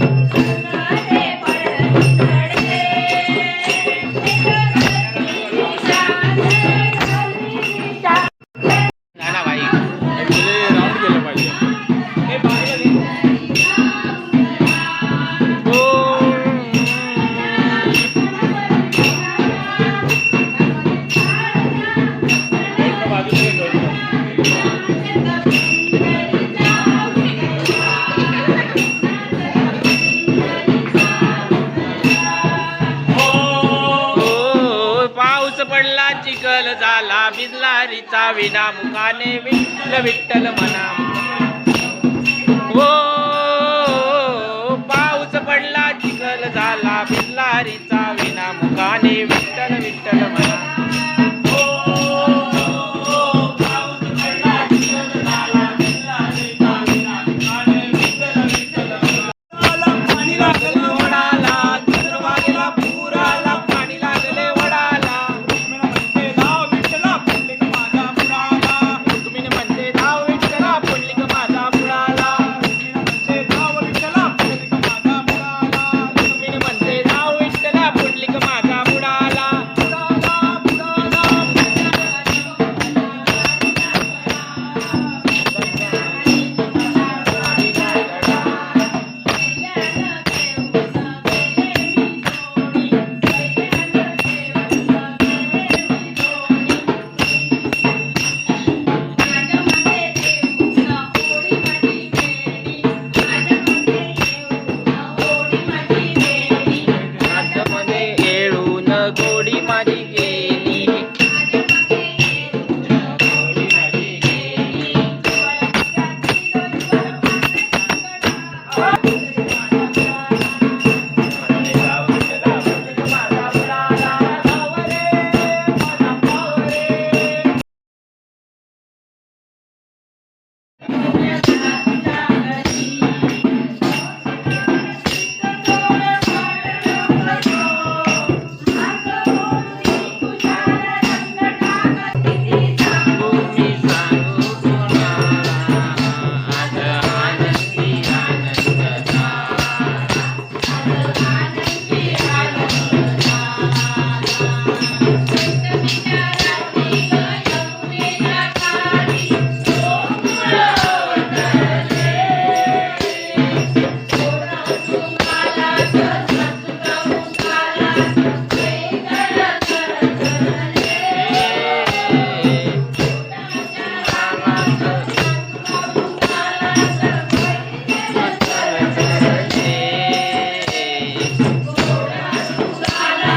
Thank you. चा विना मुखाने विठ्ठल विठ्ठल म्हणा ओ पाऊस पडला चिखल झाला बिल्लारीचा विना मुखाने विठ्ठल विठ्ठल